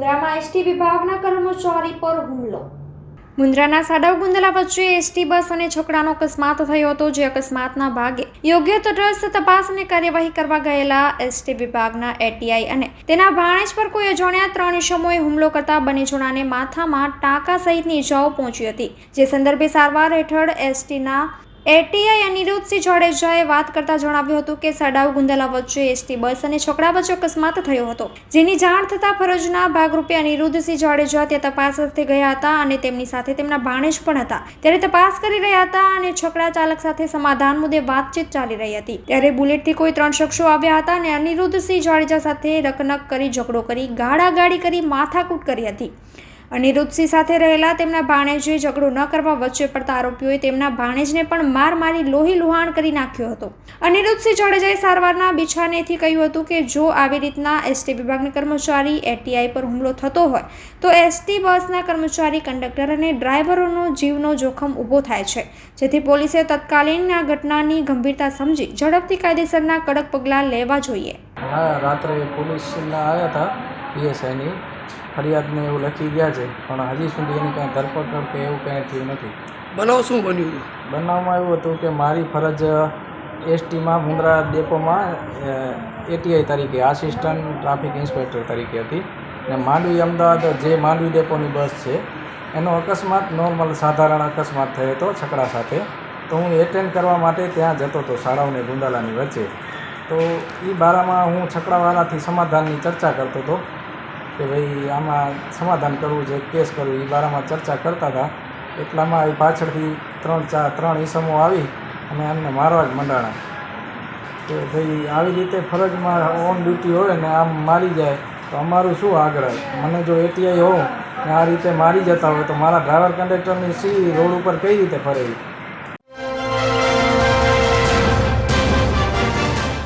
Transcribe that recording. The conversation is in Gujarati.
એસટી વિભાગના કર્મચારી પર હુમલો. મુન્દ્રાના સાડવ ગુંદલા વચ્ચે એસટી બસ અને છોકરાનો અકસ્માત થયો હતો, જે અકસ્માતના ભાગે યોગ્ય તટસ્થ તપાસ અને કાર્યવાહી કરવા ગયેલા એસટી વિભાગના એટીઆઈ અને તેના ભાણેજ પર કોઈ અજાણ્યા ત્રણ ઇસમોએ હુમલો કરતા બંને જણાને માથામાં ટાંકા સહિતની ઇજાઓ પહોંચી હતી. જે સંદર્ભે સારવાર હેઠળ એસટીના એટીઆઈ અનિરુદ્ધસિંહ જાડેજાએ વાત કરતા જણાવ્યું હતું કે સડાવ ગુંદલા વચ્ચે એસટી બસ અને છોકરા વચ્ચે અકસ્માત થયો હતો. જેની જાણ થતાં ફરજના ભાગરૂપે અનિરુદ્ધસિંહ જાડેજા ત્યાં તપાસ અર્થે ગયા હતા અને તેમની સાથે તેમના ભાણેજ પણ હતા. ત્યારે તપાસ કરી રહ્યા હતા અને છોકરા ચાલક સાથે સમાધાન મુદ્દે વાતચીત ચાલી રહી હતી. ત્યારે બુલેટથી કોઈ ત્રણ શખ્સો આવ્યા હતા અને અનિરુદ્ધસિંહ જાડેજા સાથે રકનક કરી ઝઘડો કરી ગાળાગાળી કરી માથાકૂટ કરી હતી. અનિરુદ્ધસિંહ સાથે રહેલા તેમના ભાણેજે ઝઘડો ન કરવા વચ્ચે પડતા આરોપીઓએ તેમના ભાણેજને પણ માર મારી લોહી લુહાણ કરી નાખ્યો હતો. અનિરુદ્ધસિંહ જાડેજાએ સારવારના બિછાનેથી કહ્યું હતું કે જો આવી રીતના એસટી વિભાગના કર્મચારી એટીઆઈ પર હુમલો થતો હોય, તો એસટી બસના કર્મચારી, કંડક્ટર અને ડ્રાઈવરોનો જીવનો જોખમ ઊભો થાય છે. જેથી પોલીસે તત્કાલીન આ ઘટનાની ગંભીરતા સમજી ઝડપથી કાયદેસરના કડક પગલાં લેવા જોઈએ. હા, રાત્રે પોલીસના આવ્યા હતા પીએસઆઈની ફરિયાદને એવું લખી ગયા છે પણ હજી સુધી એની કાંઈ ધરપકડ કે એવું કાંઈ થયું નથી. બનાવ શું બન્યું? બનાવમાં એવું હતું કે મારી ફરજ એસટીમાં મુંદ્રા ડેપોમાં એટીઆઈ તરીકે આસિસ્ટન્ટ ટ્રાફિક ઇન્સ્પેક્ટર તરીકે હતી. અને માંડવી અમદાવાદ જે માંડવી ડેપોની બસ છે એનો અકસ્માત નોર્મલ સાધારણ અકસ્માત થયો હતો છકડા સાથે. તો હું એટેન્ડ કરવા માટે ત્યાં જતો હતો શાળાઓને ગુંદાલાની વચ્ચે. તો એ બારામાં હું છકડાવાળાથી સમાધાનની ચર્ચા કરતો હતો કે ભાઈ આમાં સમાધાન કરવું છે કેસ કરવું એ બારામાં ચર્ચા કરતા હતા. એટલામાં એ પાછળથી ત્રણ ચાર ત્રણ ઈસમો આવી અને એમને મારવા જ મંડાણા. કે ભાઈ આવી રીતે ફરજમાં ઓન ડ્યુટી હોય ને આમ મારી જાય, તો અમારું શું આગ્રહ? મને જો એટીઆઈ હોઉં ને આ રીતે મારી જતા હોય, તો મારા ડ્રાઈવર કંડક્ટરની સી રોડ ઉપર કઈ રીતે ફરે?